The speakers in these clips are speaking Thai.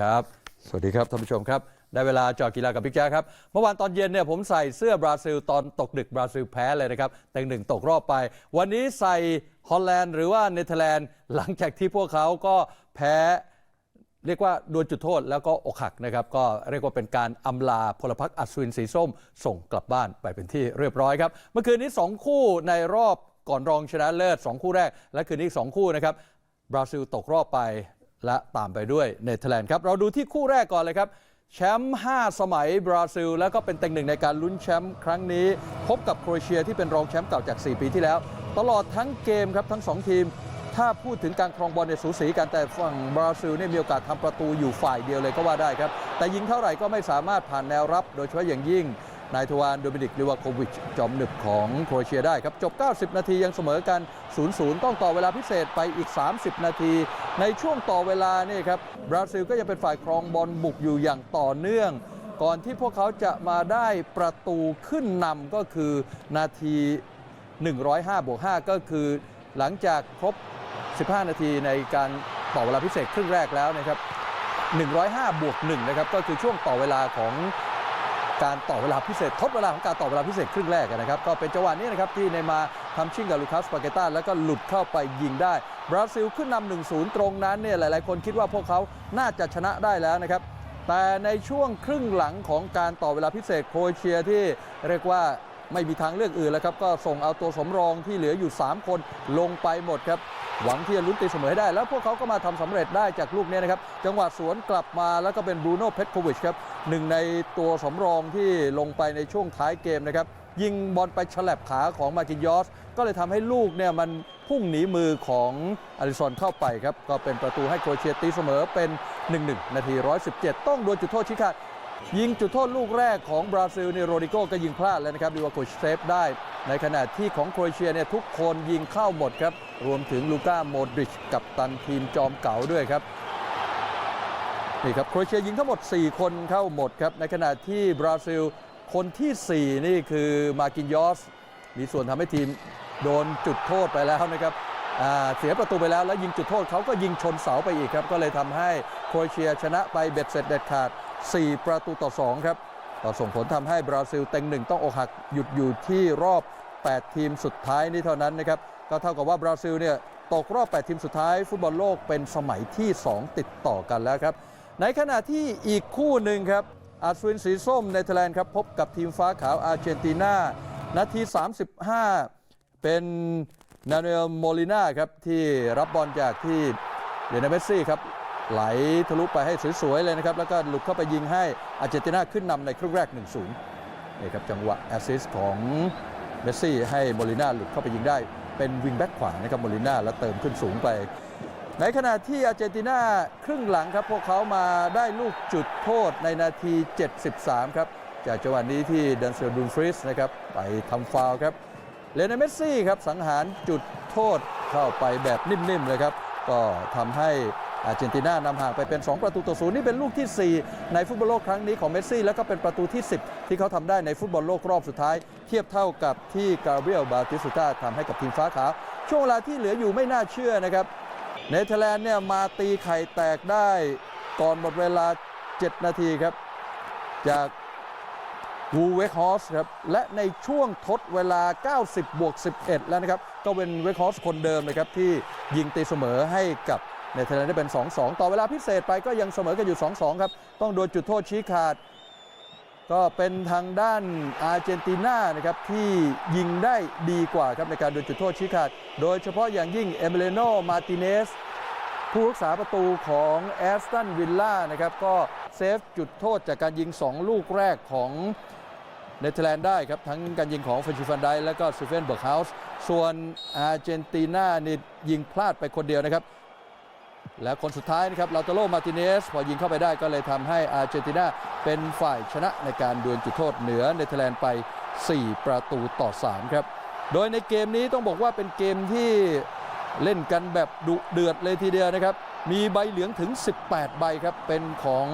ครับ สวัสดีครับท่านผู้ชมครับ ได้เวลาจอกีฬากับบิ๊กแจ๊คครับ เมื่อวานตอนเย็นเนี่ยผมใส่เสื้อบราซิลตอนตกดึกบราซิลแพ้เลยนะครับแต่งหนึ่งตกรอบไป วันนี้ใส่ฮอลแลนด์หรือว่าเนเธอร์แลนด์ หลังจากที่พวกเขาก็แพ้เรียกว่าดวลจุดโทษแล้วก็อกหักนะครับ ก็เรียกว่าเป็นการอำลาพลพรรคอัศวินสีส้ม ส่งกลับบ้านไปเป็นที่เรียบร้อยครับ เมื่อคืนนี้ 2 คู่ในรอบก่อนรองชนะเลิศ2คู่แรก และคืนนี้ 2 คู่นะครับบราซิลตกรอบไป และตามไปด้วยเนเธอร์แลนด์ครับ เราดูที่คู่แรกก่อนเลยครับ แชมป์ 5 สมัยบราซิล แล้วก็เป็นเต็งหนึ่งในการลุ้นแชมป์ครั้งนี้ พบกับโครเอเชียที่เป็นรองแชมป์เก่าจาก 4 ปีที่แล้ว ตลอดทั้งเกมครับทั้ง 2 ทีม ถ้าพูดถึงการครองบอลเนี่ยสูสีกันแต่ฝั่งบราซิลเนี่ยมีโอกาสทำประตูอยู่ฝ่ายเดียวเลยก็ว่าได้ครับแต่ยิงเท่าไหร่ก็ไม่สามารถผ่านแนวรับ โดยเฉพาะอย่างยิ่ง นายทวารโดมินิกลิวาโควิช จอมหนึบของโครเอเชียได้ครับ จบ 90 นาทียังเสมอกัน 0-0 ต้องต่อเวลาพิเศษไปอีก 30 นาที ในช่วงต่อเวลานี่ครับ บราซิลก็ยังเป็นฝ่ายครองบอลบุกอยู่อย่างต่อเนื่อง ก่อนที่พวกเขาจะมาได้ประตูขึ้นนำก็คือนาที 105บวก5ก็คือ หลังจากครบ 15 นาทีในการต่อเวลาพิเศษครึ่งแรกแล้วนะครับ105บวก1นะครับก็คือช่วงต่อเวลาของ การต่อเวลาพิเศษ ทดเวลาของการต่อเวลาพิเศษครึ่งแรกนะครับ ก็เป็นจังหวะนี้นะครับที่เนมาทำชิ่งกับลูคัสปาเกต้าแล้วก็หลุดเข้าไปยิงได้ บราซิลขึ้นนำ1-0 ตรงนั้นเนี่ยหลาย ๆ คนคิดว่าพวกเขาน่าจะชนะได้แล้วนะครับแต่ในช่วงครึ่งหลังของการต่อเวลาพิเศษโครเอเชียที่เรียกว่าไม่มีทางเลือกอื่นแล้วครับ ก็ส่งเอาตัวสำรองที่เหลืออยู่ 3 คนลงไปหมดครับ หวังที่จะลุ้นตีเสมอให้ได้ แล้วพวกเขาก็มาทำสำเร็จได้จากลูกนี้นะครับ จังหวะสวนกลับมาแล้วก็เป็นบรูโน่เพชรโควิชครับหนึ่งในตัวสำรองที่ลงไปในช่วงท้ายเกมนะครับ ยิงบอลไปฉลับขาของมาร์กินยอส ก็เลยทำให้ลูกเนี่ยมันพุ่งหนีมือของอลิซอนเข้าไปครับ ก็เป็นประตูให้โครเอเชียตีเสมอเป็น 1-1 นาที 117 ต้องดวลจุดโทษชี้ขาด ยิงจุดโทษลูกแรกของบราซิลเนี่ยโรดิโก้ก็ยิงพลาดแล้วนะครับดิวาโกชเซฟได้ ในขณะที่ของโครเอเชียเนี่ยทุกคนยิงเข้าหมดครับ รวมถึงลูก้าโมดริชกับตันทีมจอมเก๋าด้วยครับนี่ครับโครเอเชียยิงทั้งหมด 4 คนเข้าหมดครับ ในขณะที่บราซิลคนทีสี่4 นี่คือมากินยอส มีส่วนทำให้ทีมโดนจุดโทษไปแล้วนะครับเสียประตูไปแล้วแล้วยิงจุดโทษเขาก็ยิงชนเสาไปอีกครับ ก็เลยทำให้โครเอเชียชนะไปเบ็ดเสร็จเด็ดขาด 4 ประตูต่อ 2 ครับก็ส่งผลทำให้บราซิลเต็งหนึ่งต้องอกหักหยุดอยู่ที่รอบ 8 ทีมสุดท้ายนี้เท่านั้นนะครับก็เท่ากับว่าบราซิลเนี่ยตกรอบ 8 ทีมสุดท้าย ฟุตบอลโลกเป็นสมัยที่ 2 ติดต่อกันแล้วครับ ในขณะที่อีกคู่หนึ่งครับอาสวินสีส้มเนเธอร์แลนด์ครับพบกับทีมฟ้าขาวอาร์เจนตินานาที 35 เป็นนาเนลโมลิน่าครับที่รับบอลจากที่เดนเมสซี่ครับ ไหลทะลุไปให้สวยๆเลยนะครับ แล้วก็หลุดเข้าไปยิงให้อาร์เจนตินาขึ้นนำในครึ่งแรก 1-0นี่ครับจังหวะแอสซิสของเมสซี่ให้โมลิน่าหลุดเข้าไปยิงได้เป็นวิงแบ็กขวานะครับโมลิน่าแล้วเติมขึ้นสูงไป ในขณะที่อาร์เจนตินาครึ่งหลังครับ พวกเขามาได้ลูกจุดโทษในนาที 73 ครับ จากจังหวะนี้ที่ดันเซลดูนฟริสนะครับไปทำฟาวครับเลโอเนเมสซี่ครับสังหารจุดโทษเข้าไปแบบนิ่มๆเลยครับก็ทำให้ อาร์เจนตินานำห่างไปเป็น 2 ประตูต่อศูนย์นี่เป็นลูกที่ 4 ในฟุตบอลโลกครั้งนี้ของเมสซี่ แล้วก็เป็นประตูที่ 10 ที่เขาทำได้ในฟุตบอลโลกรอบสุดท้าย เทียบเท่ากับที่กาเบรียลบาติสตุต้าทำให้กับทีมฟ้าขาวช่วงเวลาที่เหลืออยู่ไม่น่าเชื่อนะครับเนเธอร์แลนด์เนี่ยมาตีไข่แตกได้ก่อนหมดเวลา 7 นาทีครับ จาก วูเวกฮอสครับและในช่วงทดเวลา 90 บวก 11 แล้วนะครับ ก็เป็นเวกฮอสคนเดิมนะครับ ที่ยิงตีเสมอให้กับเนเธอร์แลนด์ได้เป็น 2-2 ต่อเวลาพิเศษไปก็ยังเสมอกันอยู่ 2-2 ครับ ต้องโดนจุดโทษชี้ขาด ก็เป็นทางด้านอาร์เจนตินานะครับ ที่ยิงได้ดีกว่าครับในการโดนจุดโทษชี้ขาด โดยเฉพาะอย่างยิ่งเอเมเลโนมาติเนสผู้รักษาประตูของแอสตันวิลล่านะครับ ก็เซฟจุดโทษจากการยิง 2 ลูกแรกของ เนเธอร์แลนด์ได้ครับ ทั้งการยิงของเฟนชิฟันไดและก็ซูเฟนเบิร์กเฮาส์ส่วนอาร์เจนตินานี่ยิงพลาดไปคนเดียวนะครับ และคนสุดท้ายนะครับลาตโรมาติเนสพอยิงเข้าไปได้ก็เลยทำให้อาร์เจนตินาเป็นฝ่ายชนะในการดวลจุดโทษเหนือเนเธอร์แลนด์ไป 4 ประตูต่อ 3 ครับ โดยในเกมนี้ต้องบอกว่าเป็นเกมที่ เล่นกันแบบดุเดือดเลยทีเดียวนะครับ มีใบเหลืองถึง 18 ใบครับ เป็นของ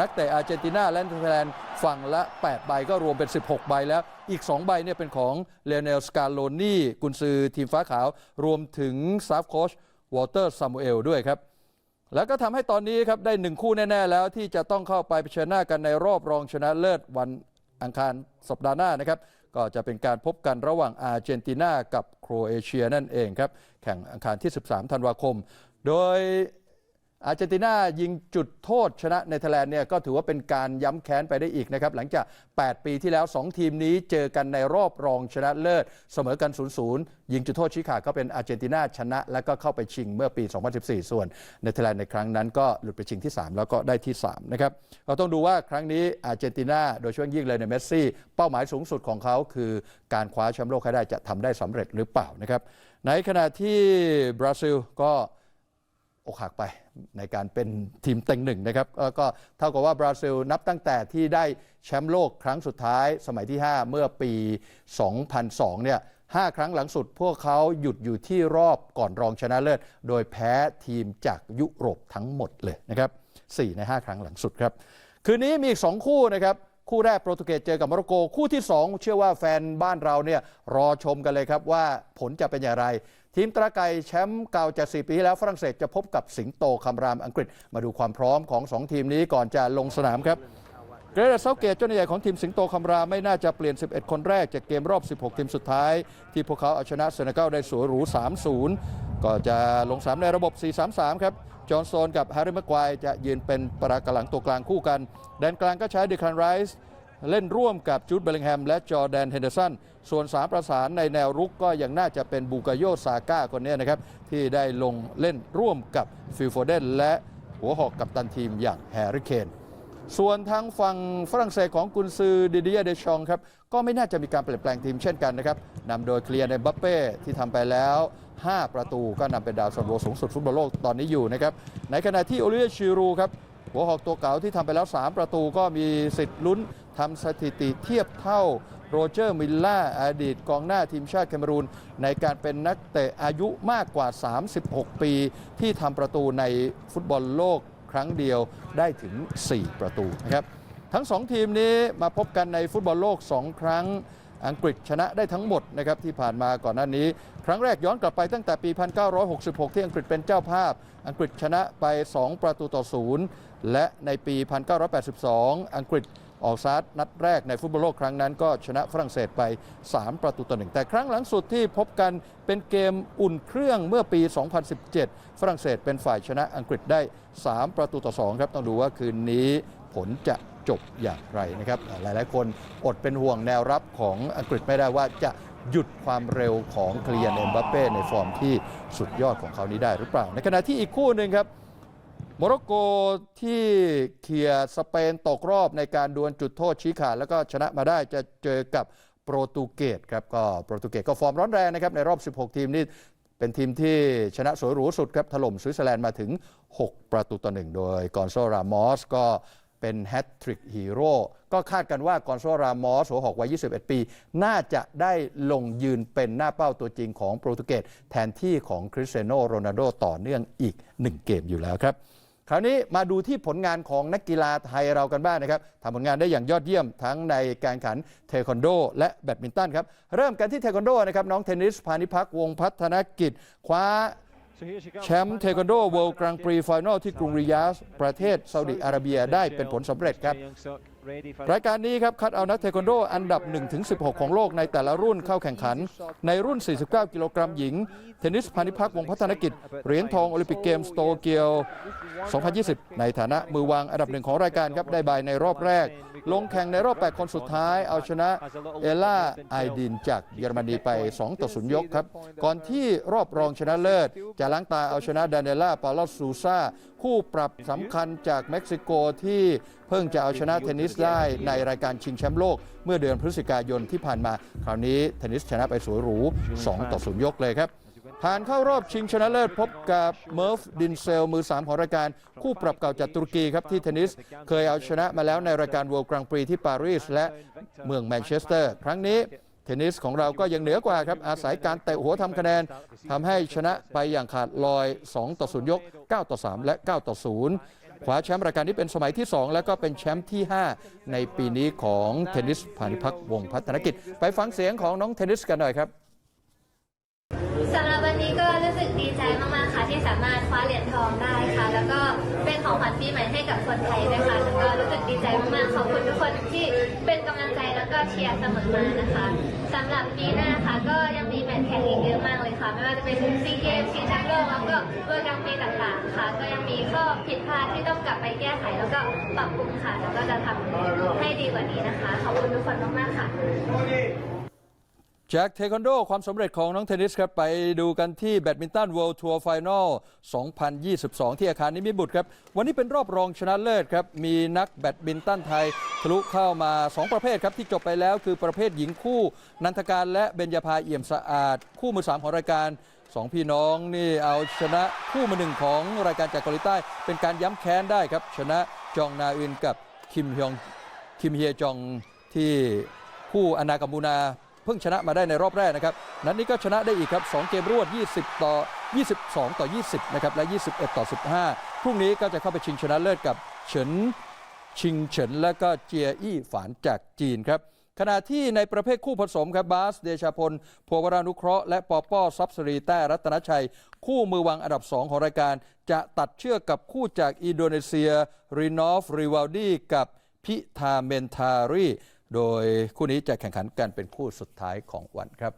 นักเตะอาร์เจนตินาและเนเธอร์แลนด์ฝั่งละ 8 ใบก็รวมเป็น 16 ใบแล้ว อีก 2 ใบเนี่ยเป็นของเลเนลสกาโลนี่กุนซือทีมฟ้าขาว รวมถึงซาฟโคชวอเตอร์ซามูเอลด้วยครับ แล้วก็ทำให้ตอนนี้ครับได้หนึ่งคู่แน่ ๆ แล้วที่จะต้องเข้าไปเผชิญหน้ากันในรอบรองชนะเลิศวันอังคารสัปดาห์หน้านะครับ ก็จะเป็นการพบกันระหว่างอาร์เจนตินากับโครเอเชียนั่นเองครับ แข่งอังคารที่ 13 ธันวาคม โดย อาร์เจนตินายิงจุดโทษชนะเนเธอร์แลนด์เนี่ยก็ถือว่าเป็นการย้ำแค้นไปได้อีกนะครับ หลังจาก 8 ปีที่แล้ว 2 ทีมนี้เจอกันในรอบรองชนะเลิศ เสมอกัน 0-0 ยิงจุดโทษชี้ขาดก็เป็นอาร์เจนตินาชนะ แล้วก็เข้าไปชิงเมื่อปี 2014 ส่วนเนเธอร์แลนด์ในครั้งนั้นก็หลุดไปชิงที่ 3 แล้วก็ได้ที่ 3 นะครับเราต้องดูว่าครั้งนี้อาร์เจนตินาโดยเฉพาะยิ่งเลยในเมสซี่เป้าหมายสูงสุดของเขาคือการคว้าแชมป์โลกให้ได้จะทำได้สำเร็จหรือเปล่านะครับในขณะที่บราซิลก็อกหักไป ในการเป็นทีมเต็งหนึ่งนะครับก็เท่ากับว่าบราซิลนับตั้งแต่ที่ได้แชมป์โลกครั้งสุดท้ายสมัยที่ 5 เมื่อปี 2002 เนี่ยห้าครั้งหลังสุดพวกเขาหยุดอยู่ที่รอบก่อนรองชนะเลิศ โดยแพ้ทีมจากยุโรปทั้งหมดเลยนะครับ4ใน 5 ครั้งหลังสุดครับ คืนนี้มีอีก 2 คู่นะครับ คู่แรกโปรตุเกสเจอกับโมร็อกโก คู่ที่ 2 เชื่อว่าแฟนบ้านเราเนี่ยรอชมกันเลยครับว่าผลจะเป็นอย่างไร ทีมตราไก่แชมป์เก่าจาก 4 ปีที่แล้วฝรั่งเศสจะพบกับสิงโตคำรามอังกฤษ มาดูความพร้อมของ 2 ทีมนี้ก่อนจะลงสนามครับเกรเดเซาเกตเจ้าหน้าใหญ่ของทีมสิงโตคำรามไม่น่าจะเปลี่ยน 11 คนแรกจากเกมรอบ 16 ทีมสุดท้าย ที่พวกเขาเอาชนะเซเนกัลได้สวยหรู 3-0 ก็จะลงสนามในระบบ 4-3-3 ครับ จอห์นโซนกับแฮร์รี่แม็กควายจะยืนเป็นปรากหลังตัวกลางคู่กันแดนกลางก็ใช้เดคันไรส์เล่นร่วมกับจูดเบลลิงแฮมและจอร์แดนเฮนเดอร์สัน ส่วนสามประสานในแนวรุกก็ยังน่าจะเป็นบูกาโยซาก้าคนนี้นะครับ ที่ได้ลงเล่นร่วมกับฟิลโฟเดนและหัวหอกกับตันทีมอย่างแฮร์รี่เคน ส่วนทางฝั่งฝรั่งเศสของกุนซือดิเดียเดชองครับ ก็ไม่น่าจะมีการเปลี่ยนแปลงทีมเช่นกันนะครับนำโดยเคลียร์ในบัปเป้ที่ทำไปแล้ว 5 ประตูก็นำเป็นดาวซันโวสูงสุดฟุตบอลโลกตอนนี้อยู่นะครับ ในขณะที่โอลิเวียชิรูครับ หัวหอกตัวเก่าที่ทำไปแล้ว 3 ประตูก็มีสิทธิ์ลุ้นทำสถิติเทียบเท่าโรเจอร์มิลล่าอดีตกองหน้าทีมชาติแคเมรูน ในการเป็นนักเตะอายุมากกว่า 36 ปี ที่ทำประตูในฟุตบอลโลก ครั้งเดียวได้ถึง 4 ประตูนะครับทั้ง 2 ทีมนี้มาพบกันในฟุตบอลโลก 2 ครั้งอังกฤษชนะได้ทั้งหมดนะครับที่ผ่านมาก่อนหน้านี้ ครั้งแรกย้อนกลับไปตั้งแต่ปี 1966 ที่อังกฤษเป็นเจ้าภาพ อังกฤษชนะไป 2 ประตูต่อศูนย์และในปี 1982 อังกฤษ ออกสตาร์ทนัดแรกในฟุตบอลโลกครั้งนั้นก็ชนะฝรั่งเศสไป 3 ประตูต่อหนึ่งแต่ครั้งหลังสุดที่พบกันเป็นเกมอุ่นเครื่องเมื่อปี 2017 ฝรั่งเศสเป็นฝ่ายชนะอังกฤษได้ 3 ประตูต่อ2ครับต้องดูว่าคืนนี้ผลจะจบอย่างไรนะครับ หลายๆ คนอดเป็นห่วงแนวรับของอังกฤษไม่ได้ว่าจะหยุดความเร็วของเคลียร์เอ็มบัปเป้ในฟอร์มที่สุดยอดของเขานี้ได้หรือเปล่า ในขณะที่อีกคู่หนึ่งครับ โมร็อกโกที่เคลียสเปนตกรอบในการดวลจุดโทษชี้ขาดแล้วก็ชนะมาได้จะเจอกับโปรตุเกสครับก็โปรตุเกสก็ฟอร์มร้อนแรงนะครับในรอบ 16 ทีมนี่เป็นทีมที่ชนะสวยหรูสุดครับถล่มสวิตเซอร์แลนด์มาถึง 6 ประตูต่อหนึ่งโดยกอนโซรามอสก็เป็นแฮตทริกฮีโร่ก็คาดกันว่ากอนโซรามอสหัวหอกวัย 21 ปี น่าจะได้ลงยืนเป็นหน้าเป้าตัวจริงของโปรตุเกสแทนที่ของคริสเตียโนโรนัลโดต่อเนื่องอีก 1 เกมอยู่แล้วครับ คราวนี้มาดูที่ผลงานของนักกีฬาไทยเรากันบ้างนะครับทำผลงานได้อย่างยอดเยี่ยมทั้งในการขันเทควันโด และแบดมินตันครับ เริ่มกันที่เทควันโดนะครับน้องเทนนิสพานิพักวงพัฒนกิจ คว้าแชมป์เทควันโดเวิลด์กรังปรีไฟนอลที่กรุงริยาสประเทศซาอุดิอาระเบียได้เป็นผลสำเร็จครับ รายการนี้ครับคัดเอานักเทควันโดอันดับ 1-16 ของโลกในแต่ละรุ่นเข้าแข่งขัน ในรุ่น 49 กิโลกรัมหญิง เทนนิสพานิพักวงศ์พัฒนกิจ เหรียญทองโอลิมปิกเกมส์โตเกียว 2020 ในฐานะมือวางอันดับหนึ่งของรายการครับได้ใบในรอบแรก ลงแข่งในรอบ 8 คนสุดท้าย เอาชนะเอล่าไอดินจากเยอรมนีไป 2 ต่อ 0 ยกครับ ก่อนที่รอบรองชนะเลิศ จะล้างตาเอาชนะดานิเอล่าปาลอสซูซาคู่ปรับสำคัญจากเม็กซิโกที่เพิ่งจะเอาชนะเทนนิสได้ในรายการชิงแชมป์โลก เมื่อเดือนพฤศจิกายนที่ผ่านมา คราวนี้เทนนิสชนะไปสวยหรู 2 ต่อ 0 ยกเลยครับ ผ่านเข้ารอบชิงชนะเลิศพบกับเมิร์ฟดินเซล มือ 3 ของรายการ คู่ปรับเก่าจากตุรกีครับที่เทนนิสเคยเอาชนะมาแล้วในรายการ World Grand Prix ที่ปารีสและเมืองแมนเชสเตอร์ ครั้งนี้ เทนนิสของเราก็ยังเหนือกว่าครับ อาศัยการเตะหัวทำคะแนนทำให้ชนะไปอย่างขาดลอย 2 ต่อ 0 ยก 9 ต่อ 3 และ 9 ต่อ 0 คว้าแชมป์รายการนี้เป็นสมัยที่ 2 แล้วก็เป็นแชมป์ที่ 5 ในปีนี้ของเทนนิสพานิพักวงพัฒนกิจ ไปฟังเสียงของน้องเทนนิสกันหน่อยครับสำหรับวันนี้ก็รู้สึกดีใจมากๆค่ะที่สามารถคว้าเหรียญทองได้ค่ะ แล้วก็เป็นของขวัญปีใหม่ให้กับคนไทยด้วยค่ะแล้วก็รู้สึกดีใจมากๆขอบคุณทุกคนที่เป็นกำลังใจ ก็เชียร์เสมอมานะคะสำหรับปีหน้าค่ะก็ยังมีแมตช์แข่งอีกเยอะมากเลยค่ะ ไม่ว่าจะเป็นซีเกมชิงแชมป์โลกแล้วก็เวอร์กลางปีต่างๆค่ะ ก็ยังมีข้อผิดพลาดที่ต้องกลับไปแก้ไขแล้วก็ปรับปรุงค่ะแล้วก็จะทำให้ดีกว่านี้นะคะ ขอบคุณทุกคนมากๆค่ะ แจ็คเทควันโดความสำเร็จของน้องเทนนิสครับ ไปดูกันที่แบดมินตัน World Tour Final 2022 ที่อาคารนิมิบุตรครับ วันนี้เป็นรอบรองชนะเลิศครับ มีนักแบดมินตันไทยทะลุเข้ามา 2 ประเภทครับ ที่จบไปแล้วคือประเภทหญิงคู่ นันทการและเบญญาภาเอี่ยมสะอาด คู่มือ 3 ของรายการ 2 พี่น้องนี่เอาชนะคู่มือหนึ่งของรายการจากเกาหลีใต้ เป็นการย้ำแค้นได้ครับชนะจองนาอึนกับคิมฮยองคิมเฮจองที่คู่อนากัมบูนา เพิ่งชนะมาได้ในรอบแรกนะครับ นัดนี้ก็ชนะได้อีกครับ 2 เกมรวด 20 ต่อ 22 ต่อ 20 นะครับ และ 21 ต่อ 15 พรุ่งนี้ก็จะเข้าไปชิงชนะเลิศกับเฉินชิงเฉินและก็เจียอี้ฝานจากจีนครับขณะที่ในประเภทคู่ผสมครับบาส เดชาพลพววรานุเคราะห์และปอป้อซับสรีแต้รัตนชัย คู่มือวางอันดับ 2 ของรายการ จะตัดเชือกกับคู่จากอินโดนีเซียรีนอฟ ริวัลดีกับพิธาเมนทารี โดยคู่นี้จะแข่งขันกันเป็นคู่สุดท้ายของวันครับ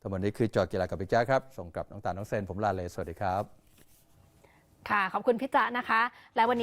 ทั้งหมดนี้คือจอกีฬากับพิจ้าครับ ส่งกลับน้องตาลน้องเซนผมลาเลยสวัสดีครับ ค่ะ ขอบคุณพิจ๊ะนะคะ และวันนี้